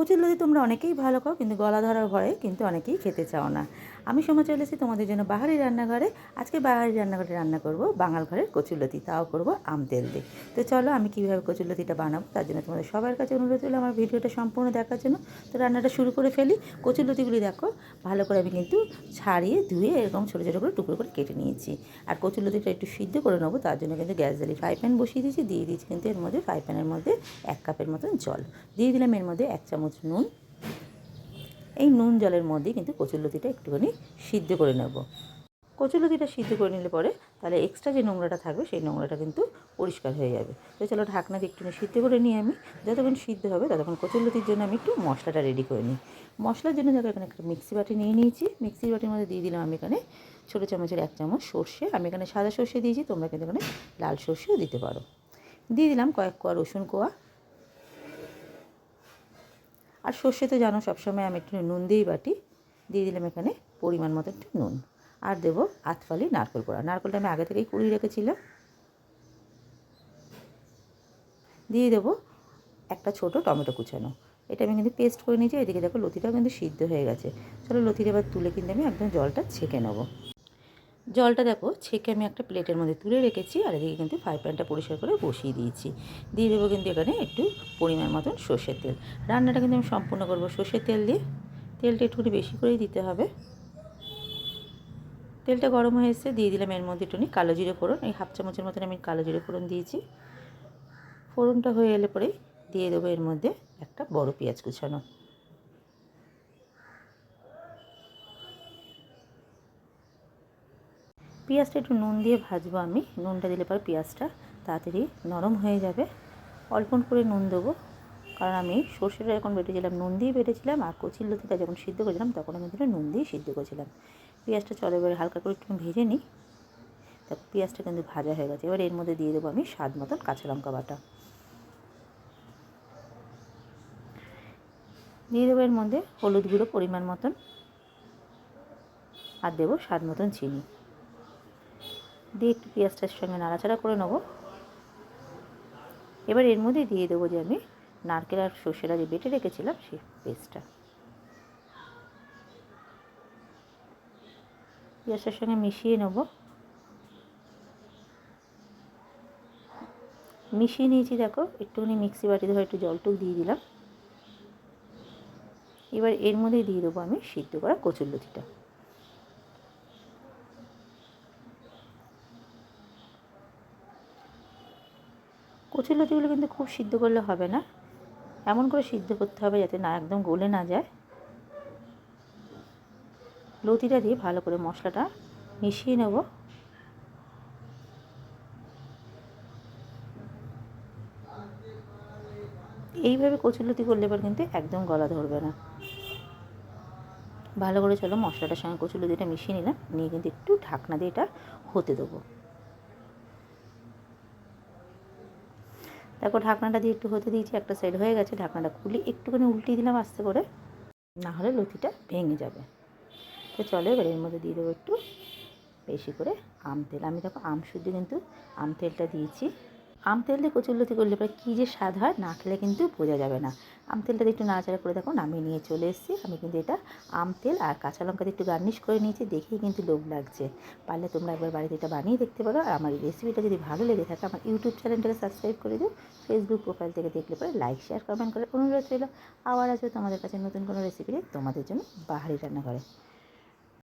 কচুরলতি তোমরা অনেকেই ভালো খাও, কিন্তু গলা ধরার ভয়ে কিন্তু অনেকেই খেতে চাও না। আমি সময় চলে এসেছি তোমাদের জন্য বাহারি রান্নাঘরে। আজকে বাহারি রান্নাঘরে রান্না করব বাঙাল ঘরের কচুরলতি তাও করব আম তেল দিয়ে। তো চলো আমি কীভাবে কচুরলতিটা বানাবো, তার জন্য তোমাদের সবার কাছে অনুরোধ হলো আমার ভিডিওটা সম্পূর্ণ দেখার জন্য। তো রান্নাটা শুরু করে ফেলি। কচুরলতিগুলি দেখো, ভালো করে আমি কিন্তু ছাড়িয়ে, ধুয়ে এরকম ছোটো ছোটো করে টুকরো করে কেটে নিয়েছি। আর কচুরলতিটা একটু সিদ্ধ করে নেব, তার জন্য কিন্তু গ্যাস জ্বালিয়ে ফ্রাই প্যান বসিয়ে দিয়েছি, দিয়ে দিয়েছি কিন্তু এর মধ্যে ফ্রাই প্যানের মধ্যে এক কাপের মতন জল। দিয়ে দিলাম এর মধ্যে এক চামচ নুন। এই নুন জলের মধ্যে কিন্তু কচুরলতিটা একটুখানি সিদ্ধ করে নেব। কচুরলতিটা সিদ্ধ করে নিলে পরে তাহলে এক্সট্রা যে নোংরাটা থাকবে, সেই নোংরাটা কিন্তু পরিষ্কার হয়ে যাবে। তো চলো ঢাকনা দিয়ে একটুখানি সিদ্ধ করে নিই আমি। যতক্ষণ সিদ্ধ হবে ততক্ষণ কচুরলতির জন্য আমি একটু মশলাটা রেডি করে নিই। মশলার জন্য দেখো এখানে একটা মিক্সি বাটি নিয়ে নিয়েছি। মিক্সি বাটির মধ্যে দিয়ে দিলাম আমি এখানে ছোটো চামচের এক চামচ সর্ষে। আমি এখানে সাদা সর্ষে দিয়েছি, তোমরা কিন্তু এখানে লাল সর্ষেও দিতে পারো। দিয়ে দিলাম কয়েক কোয়া রসুন কোয়া। আর সর্ষে তো জানো সবসময় আমি একটু নুন দিয়েই বাটি। দিয়ে দিলাম এখানে পরিমাণ মতো একটু নুন। আর দেবো আতফালি নারকেল কোড়া নারকেলটা আমি আগে থেকেই কুড়িয়ে রেখেছিলাম। দিয়ে দেবো একটা ছোট টমেটো কুচানো। এটা আমি কিন্তু পেস্ট করে নিয়েছি। এদিকে দেখো লতিটাও কিন্তু সিদ্ধ হয়ে গেছে। চলো লতিটা এবার তুলে কিন্তু আমি একদম জলটা ছেঁকে নেব। জলটা দেখো, ছেঁকে আমি একটা প্লেটের মধ্যে তুলে রেখেছি আর এদিকে কিন্তু ফ্রাই প্যানটা পরিষ্কার করে বসিয়ে দিয়েছি। দিয়ে দেবো কিন্তু এখানে একটু পরিমাণ মতন সর্ষের তেল। রান্নাটা কিন্তু আমি সম্পূর্ণ করব সর্ষের তেল দিয়ে। তেলটা একটুখানি বেশি করেই দিতে হবে। তেলটা গরম হয়ে দিয়ে দিলাম এর মধ্যে একটুখানি কালো জিরে ফোড়ন। এই হাফ চামচের মতন আমি কালো জিরে ফোড়ন দিয়েছি। ফোড়নটা হয়ে এলে পরেই দিয়ে দেবো এর মধ্যে একটা বড় পেঁয়াজ কুচানো। পেঁয়াজটা একটু নুন দিয়ে ভাজবো আমি। নুনটা দিলে পরে পেঁয়াজটা তাড়াতাড়ি নরম হয়ে যাবে। অল্প করে নুন দেবো। কারণ আমি সর্ষেটা যখন বেটেছিলাম, নুন দিয়ে বেটেছিলাম আর কচির লতিটা যখন সিদ্ধ করেছিলাম, তখন আমি কিন্তু নুন দিয়ে সিদ্ধ করেছিলাম। পেঁয়াজটা চলে এবারে হালকা করে একটু ভেজে নিই। দেখো পেঁয়াজটা কিন্তু ভাজা হয়ে গেছে। এবার এর মধ্যে দিয়ে দেবো আমি স্বাদ মতন কাঁচা লঙ্কা বাটা। দিয়ে দেবো এর মধ্যে হলুদ গুঁড়ো পরিমাণ মতন। আর দেবো স্বাদ মতন চিনি। দিয়ে একটু পেঁয়াজটার সঙ্গে নাড়াচাড়া করে নেব। এবার এর মধ্যে দিয়ে দেবো যে আমি নারকেল আর সর্ষেটা যে বেটে রেখেছিলাম সেই পেস্টটা। পেঁয়াজটার সঙ্গে মিশিয়ে নেব। মিশিয়ে নিয়েছি দেখো, একটুখানি মিক্সি বাটি ধরে একটু জলটুক দিয়ে দিলাম। এবার এর মধ্যে দিয়ে দেবো আমি সিদ্ধ করা কচুর লতিটা। কচুর লতিগুলো কিন্তু খুব সিদ্ধ করলে হবে না। এমন করে সিদ্ধ করতে হবে যাতে না একদম গলে না যায়। লতিটা দিয়ে ভালো করে মশলাটা মিশিয়ে নেব। এইভাবে কচুরলতি করলে এবার কিন্তু একদম গলা ধরবে না। ভালো করে চলো মশলাটার সঙ্গে কচুরলতিটা মিশিয়ে নিলাম। নিয়ে কিন্তু একটু ঢাকনা দিয়ে এটা হতে দেবো। দেখো ঢাকনাটা দিয়ে একটু হতে দিয়েছি, একটা সাইড হয়ে গেছে, ঢাকনাটা খুলে, একটুখানি উল্টিয়ে দিলাম আস্তে করে না হলে লতিটা ভেঙে যাবে। তো চলো এবার এর মধ্যে দিয়ে দেবো একটু বেশি করে আম তেল। আমি দেখো আম শুদ্ধ কিন্তু আম তেলটা দিয়েছি। আম তেল দিয়ে কচুরলতি করলে পরে কী যে স্বাদ হয় না খেলে কিন্তু বোঝা যাবে না। আম তেলটা একটু নাড়াচাড়া করে দেখো, নামিয়ে নিয়ে চলে এসেছি। আমি কিন্তু এটা আম তেল আর কাঁচা লঙ্কা দিয়ে একটু গার্নিশ করে নিয়েছি, দেখেই কিন্তু লোভ লাগছে। পারলে তোমরা একবার বাড়িতে এটা বানিয়ে দেখতে পারো। আর আমার এই রেসিপিটা যদি ভালো লেগে থাকে, আমার ইউটিউব চ্যানেলটাকে সাবস্ক্রাইব করে দিও। ফেসবুক প্রোফাইল থেকে দেখলে পরে লাইক শেয়ার কমেন্ট করে অনুরোধ রইল। আবার আসবে তোমাদের কাছে নতুন কোনো রেসিপি তোমাদের জন্য বাহারি রান্না করে